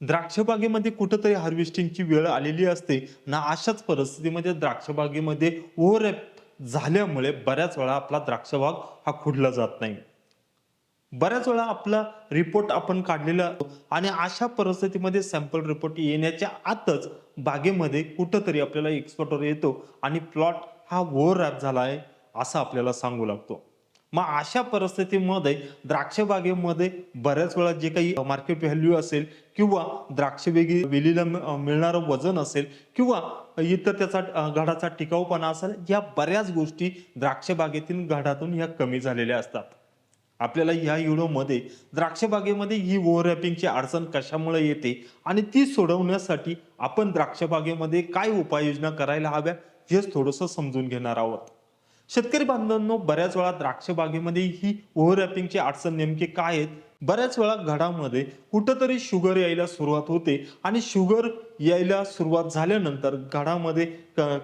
द्राक्षबागेमध्ये कुठंतरी हार्वेस्टिंगची वेळ आलेली असते. ना अशाच परिस्थितीमध्ये द्राक्षबागेमध्ये ओव्हरॅप ओव्हर झाल्यामुळे बऱ्याच वेळा आपला द्राक्षबाग हा खुडला जात नाही. बऱ्याच वेळा आपला रिपोर्ट आपण काढलेला असतो. आणि अशा परिस्थितीमध्ये सॅम्पल रिपोर्ट येण्याच्या आतच बागेमध्ये कुठंतरी आपल्याला एक्सपर्टवर येतो आणि प्लॉट हा ओव्हर रॅप झाला आहे असं आपल्याला सांगू लागतो. मग अशा परिस्थितीमध्ये द्राक्ष बागेमध्ये बऱ्याच वेळा जे काही मार्केट व्हॅल्यू असेल किंवा द्राक्ष वेगी वेलीला मिळणारं वजन असेल किंवा इतर त्याचा घडाचा टिकाऊपणा असेल या बऱ्याच गोष्टी द्राक्ष बागेतील घडातून ह्या कमी झालेल्या असतात. आपल्याला या व्हिडिओमध्ये द्राक्ष बागेमध्ये ही ओव्हररॅपिंगची अडचण कशामुळे येते आणि ती सोडवण्यासाठी आपण द्राक्ष बागेमध्ये काय उपाययोजना करायला हव्या हेच थोडंसं समजून घेणार आहोत. शेतकरी बांधवांनो बऱ्याच वेळा द्राक्ष बागेमध्ये ही ओव्हररॅपिंगची अडचण नेमकी काय आहेत? बऱ्याच वेळा घडामध्ये कुठंतरी शुगर यायला सुरुवात होते आणि शुगर यायला सुरुवात झाल्यानंतर घडामध्ये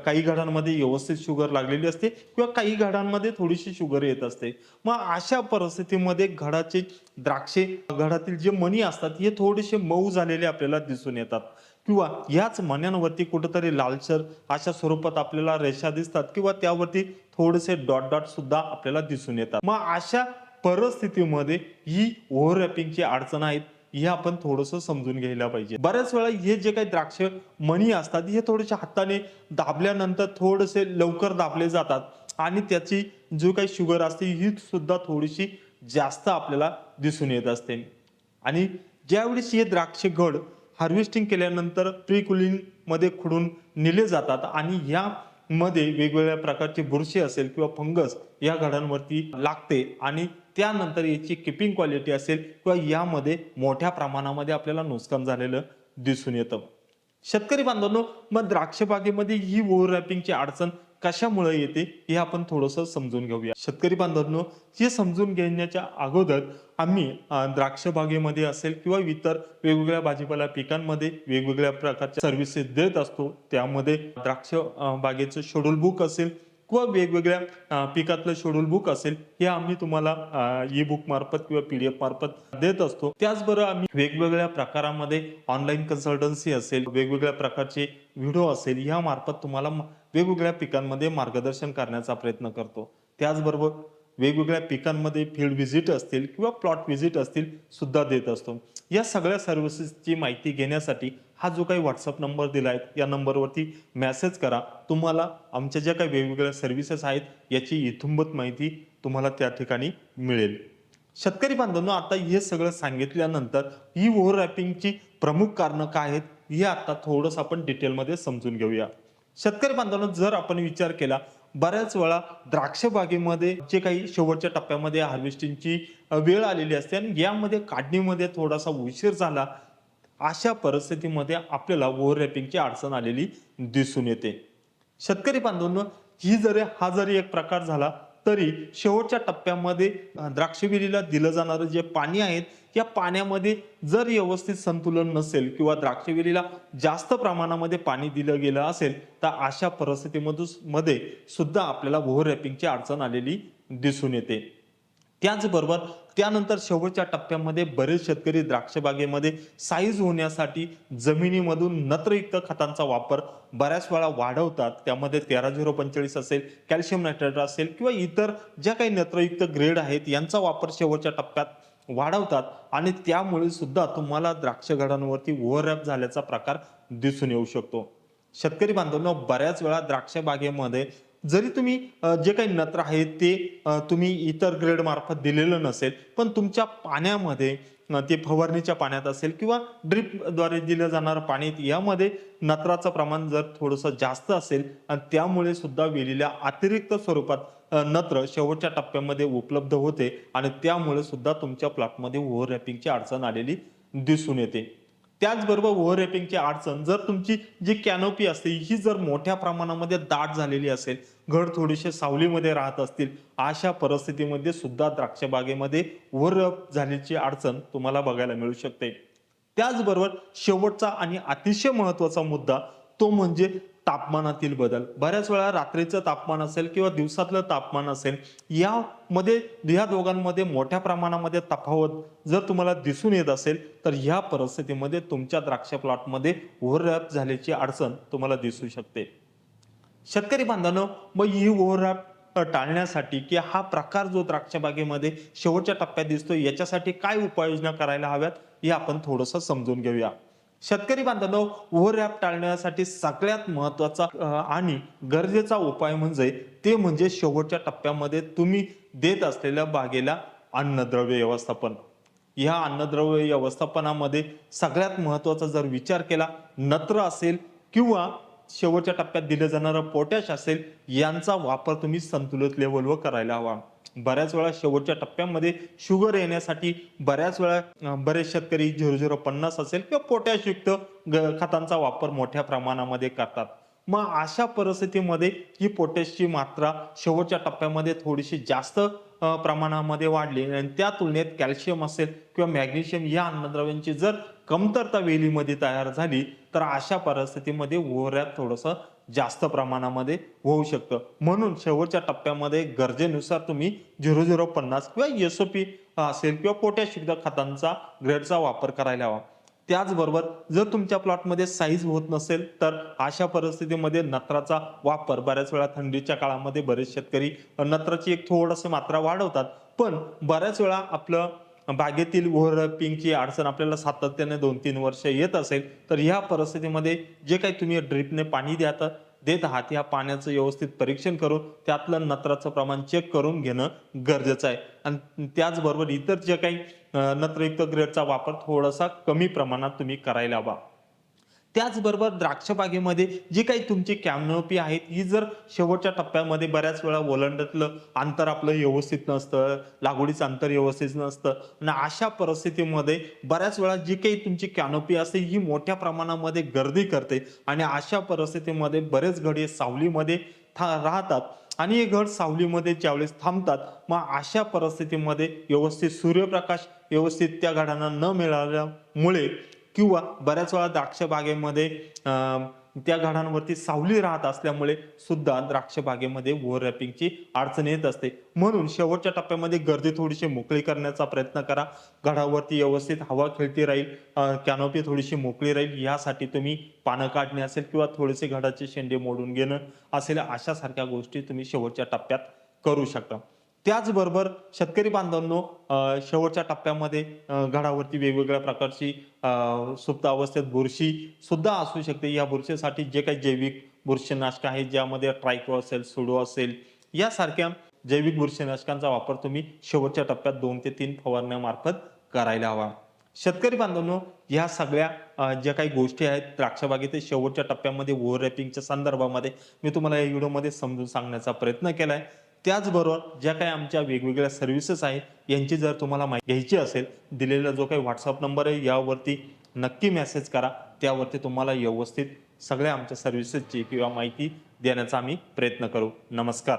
काही घडांमध्ये व्यवस्थित शुगर लागलेली असते किंवा काही घडांमध्ये थोडीशी शुगर येत असते. मग अशा परिस्थितीमध्ये घडाचे द्राक्षे घडातील जे मणी असतात हे थोडेसे मऊ झालेले आपल्याला दिसून येतात. किंवा ह्याच मण्यांवरती कुठंतरी लालसर अशा स्वरूपात आपल्याला रेषा दिसतात किंवा त्यावरती थोडेसे डॉट डॉट सुद्धा आपल्याला दिसून येतात. मग अशा परिस्थितीमध्ये ही ओव्हररॅपिंगची अडचण आहेत हे आपण थोडंसं समजून घ्यायला पाहिजे. बऱ्याच वेळा हे जे काही द्राक्ष मणी असतात हे थोडेसे हाताने दाबल्यानंतर थोडेसे लवकर दाबले जातात आणि त्याची जो काही शुगर असते ही सुद्धा थोडीशी जास्त आपल्याला दिसून येत असते. आणि ज्यावेळेस हे द्राक्ष घड हार्वेस्टिंग केल्यानंतर प्री खुडून नेले जातात आणि या मध्ये वेगवेगळ्या प्रकारची बुरशी असेल किंवा फंगस या घडांवरती लागते आणि त्यानंतर याची किपिंग क्वालिटी असेल किंवा यामध्ये मोठ्या प्रमाणामध्ये आपल्याला नुकसान झालेलं दिसून येतं. शेतकरी बांधवांनो मग द्राक्षबागेमध्ये ही ओव्हर रॅपिंगची अडचण कशामुळे येते हे आपण थोडंसं समजून घेऊया. शेतकरी बांधवांनो हे समजून घेण्याच्या अगोदर आम्ही द्राक्ष बागेमध्ये असेल किंवा इतर वेगवेगळ्या भाजीपाला पिकांमध्ये वेगवेगळ्या प्रकारच्या सर्व्हिसेस देत असतो त्यामध्ये द्राक्ष बागेचं शेड्यूल बुक असेल किंवा वेगवेगळ्या पिकातलं शेड्यूल बुक असेल हे आम्ही तुम्हाला ई बुक मार्फत किंवा पीडीएफ मार्फत देत असतो. त्याचबरोबर आम्ही वेगवेगळ्या प्रकारामध्ये ऑनलाईन कन्सल्टन्सी असेल वेगवेगळ्या प्रकारचे व्हिडिओ असेल या मार्फत तुम्हाला वेगवेगळ्या पिकांमध्ये मार्गदर्शन करण्याचा प्रयत्न करतो. त्याचबरोबर वेगवेगळ्या पिकांमध्ये फील्ड व्हिजिट असतील किंवा प्लॉट व्हिजिट असतील सुद्धा देत असतो. या सगळ्या सर्व्हिसेसची माहिती घेण्यासाठी हा जो काही व्हॉट्सअप नंबर दिला आहे या नंबरवरती मेसेज करा. तुम्हाला आमच्या ज्या काही वेगवेगळ्या सर्व्हिसेस आहेत याची इथुंबत माहिती तुम्हाला त्या ठिकाणी मिळेल. शेतकरी बांधवांनो आता हे सगळं सांगितल्यानंतर ही ओव्हररॅपिंगची प्रमुख कारणं काय आहेत हे आता थोडंसं आपण डिटेलमध्ये समजून घेऊया. शेतकरी बांधवांनो जर आपण विचार केला बऱ्याच वेळा द्राक्ष बागेमध्ये जे काही शेवटच्या टप्प्यामध्ये हार्वेस्टिंगची वेळ आलेली असते आणि यामध्ये काढणीमध्ये थोडासा उशीर झाला अशा परिस्थितीमध्ये आपल्याला ओव्हररॅपिंगची अडचण आलेली दिसून येते. शेतकरी बांधवांनो ही जरी हा जरी एक प्रकार झाला तरी शेवटच्या टप्प्यामध्ये अं, दिलं जाणारं जे पाणी आहे या पाण्यामध्ये जर व्यवस्थित संतुलन नसेल किंवा द्राक्षवेलीला जास्त प्रमाणामध्ये पाणी दिलं गेलं असेल तर अशा परिस्थितीमधून मध्ये सुद्धा आपल्याला ओव्हररॅपिंगची अडचण आलेली दिसून येते. त्याचबरोबर त्यानंतर शेवटच्या टप्प्यामध्ये बरेच शेतकरी द्राक्षबागेमध्ये साईज होण्यासाठी जमिनीमधून नत्रयुक्त खतांचा वापर बऱ्याच वेळा वाढवतात. त्यामध्ये तेरा झिरो पंचेचाळीस असेल कॅल्शियम नायट्रेट असेल किंवा इतर ज्या काही नत्रयुक्त ग्रेड आहेत यांचा वापर शेवटच्या टप्प्यात वाढवतात आणि त्यामुळे सुद्धा तुम्हाला द्राक्ष घडांवरती झाल्याचा प्रकार दिसून येऊ शकतो. शेतकरी बांधवांनो बऱ्याच वेळा द्राक्ष बागेमध्ये जरी तुम्ही जे काही नत्र आहेत ते तुम्ही इतर ग्रेडमार्फत दिलेलं नसेल पण तुमच्या पाण्यामध्ये ते फवारणीच्या पाण्यात असेल किंवा ड्रिपद्वारे दिलं जाणारं पाणी यामध्ये नत्राचं प्रमाण जर थोडंसं जास्त असेल आणि त्यामुळे सुद्धा वेलीला अतिरिक्त स्वरूपात नत्र शेवटच्या टप्प्यामध्ये उपलब्ध होते आणि त्यामुळे सुद्धा तुमच्या प्लॉटमध्ये ओव्हररॅपिंगची अडचण आलेली दिसून येते. त्याचबरोबर ओव्हररॅपिंगची अडचण जर तुमची जी कॅनोपी असते ही जर मोठ्या प्रमाणामध्ये दाट झालेली असेल घड थोडेसे सावलीमध्ये राहत असतील अशा परिस्थितीमध्ये सुद्धा द्राक्ष बागेमध्ये झाल्याची अडचण तुम्हाला बघायला मिळू शकते. त्याचबरोबर शेवटचा आणि अतिशय महत्त्वाचा मुद्दा तो म्हणजे तापमानातील बदल. बऱ्याच वेळा रात्रीचं तापमान असेल किंवा दिवसातलं तापमान असेल यामध्ये या दोघांमध्ये मोठ्या प्रमाणामध्ये तफावत जर तुम्हाला दिसून येत असेल तर ह्या परिस्थितीमध्ये तुमच्या द्राक्ष प्लॉटमध्ये ओव्हरलॅप झाल्याची अडचण तुम्हाला दिसू शकते. शेतकरी बांधवांनो मग ही ओव्हरलॅप टाळण्यासाठी की हा प्रकार जो द्राक्षबागेमध्ये शेवटच्या टप्प्यात दिसतो याच्यासाठी काय उपाययोजना करायला हव्यात हे आपण थोडंसं समजून घेऊया. शेतकरी बांधवांनो ओव्हरलॅप टाळण्यासाठी सगळ्यात महत्त्वाचा आणि गरजेचा उपाय म्हणजे ते म्हणजे शेवटच्या टप्प्यामध्ये तुम्ही देत असलेल्या बागेला अन्नद्रव्य व्यवस्थापन. ह्या अन्नद्रव्य व्यवस्थापनामध्ये सगळ्यात महत्त्वाचा जर विचार केला नत्र असेल किंवा शेवटच्या टप्प्यात दिलं जाणारं पोटॅश असेल यांचा वापर तुम्ही संतुलित लेवलवर करायला हवा. बऱ्याच वेळा शेवटच्या टप्प्यामध्ये शुगर येण्यासाठी बऱ्याच वेळा बरेच शेतकरी झिरो झिरो पन्नास असेल किंवा पोटॅशयुक्त खतांचा वापर मोठ्या प्रमाणामध्ये करतात. मग अशा परिस्थितीमध्ये ही पोटॅशची मात्रा शेवटच्या टप्प्यामध्ये थोडीशी जास्त प्रमाणामध्ये वाढली आणि त्या तुलनेत कॅल्शियम असेल किंवा मॅग्नेशियम या अन्नद्रव्यांची जर कमतरता वेलीमध्ये तयार झाली तर अशा परिस्थितीमध्ये ओऱ्यात थोडंसं जास्त प्रमाणामध्ये होऊ शकतं. म्हणून शेवटच्या टप्प्यामध्ये गरजेनुसार तुम्ही झिरो झिरो पन्नास किंवा एस ओ पी असेल किंवा पोटॅशयुक्त खतांचा ग्रेडचा वापर करायला हवा. त्याचबरोबर जर तुमच्या प्लॉटमध्ये साईज होत नसेल तर अशा परिस्थितीमध्ये नत्राचा वापर बऱ्याच वेळा थंडीच्या काळामध्ये बरेच शेतकरी नत्राची एक थोडंसं मात्रा वाढवतात. पण बऱ्याच वेळा आपलं बागेतील ओव्हरपिंगची अडचण आपल्याला सातत्याने दोन तीन वर्ष येत असेल तर ह्या परिस्थितीमध्ये जे काही तुम्ही ड्रिपने पाणी द्यात देत आहात ह्या पाण्याचं व्यवस्थित परीक्षण करून त्यातलं नत्राचं प्रमाण चेक करून घेणं गरजेचं आहे. आणि त्याचबरोबर इतर जे काही नत्रयुक्त ग्रेडचा वापर थोडासा कमी प्रमाणात तुम्ही करायला हवा. त्याचबरोबर द्राक्ष बागेमध्ये जी काही तुमची कॅनोपी आहेत ही जर शेवटच्या टप्प्यामध्ये बऱ्याच वेळा ओलांडतलं अंतर आपलं व्यवस्थित नसतं लागवडीचं अंतर व्यवस्थित नसतं आणि अशा परिस्थितीमध्ये बऱ्याच वेळा जी काही तुमची कॅनोपी असते ही मोठ्या प्रमाणामध्ये गर्दी करते आणि अशा परिस्थितीमध्ये बरेच घडी सावलीमध्ये था राहतात. आणि हे घड सावलीमध्ये ज्यावेळेस थांबतात मग अशा परिस्थितीमध्ये व्यवस्थित सूर्यप्रकाश व्यवस्थित त्या घडांना न मिळाल्यामुळे किंवा बऱ्याच वेळा द्राक्ष बागेमध्ये त्या झाडांवरती सावली राहत असल्यामुळे सुद्धा द्राक्ष बागेमध्ये ओव्हरलॅपिंगची अडचण येत असते. म्हणून शेवटच्या टप्प्यामध्ये गर्दी थोडीशी मोकळी करण्याचा प्रयत्न करा. घडावरती व्यवस्थित हवा खेळती राहील कॅनोपी थोडीशी मोकळी राहील. यासाठी तुम्ही पानं काढणे असेल किंवा थोडेसे घडाचे शेंडे मोडून घेणं असेल अशा सारख्या गोष्टी तुम्ही शेवटच्या टप्प्यात करू शकता. त्याचबरोबर शेतकरी बांधवांनो शेवटच्या टप्प्यामध्ये घडावरती वेगवेगळ्या प्रकारची सुप्त अवस्थेत बुरशी सुद्धा असू शकते. या बुरशीसाठी जे काही जैविक बुरशीनाशक आहेत ज्यामध्ये ट्रायको असेल सुडो असेल यासारख्या जैविक बुरशीनाशकांचा वापर तुम्ही शेवटच्या टप्प्यात दोन ते तीन फवारण्यामार्फत करायला हवा. शेतकरी बांधवांनो या सगळ्या ज्या काही गोष्टी आहेत द्राक्षबागेतील शेवटच्या टप्प्यामध्ये ओव्हररॅपिंगच्या संदर्भामध्ये मी तुम्हाला या व्हिडिओमध्ये समजून सांगण्याचा प्रयत्न केला आहे त्याचबरोबर ज्या काही आमच्या वेगवेगळ्या सर्व्हिसेस आहेत यांची जर तुम्हाला माहिती घ्यायची असेल दिलेला जो काही व्हॉट्सअप नंबर आहे यावरती नक्की मेसेज करा. त्यावरती तुम्हाला व्यवस्थित सगळ्या आमच्या सर्व्हिसेसची किंवा माहिती देण्याचा आम्ही प्रयत्न करू. नमस्कार.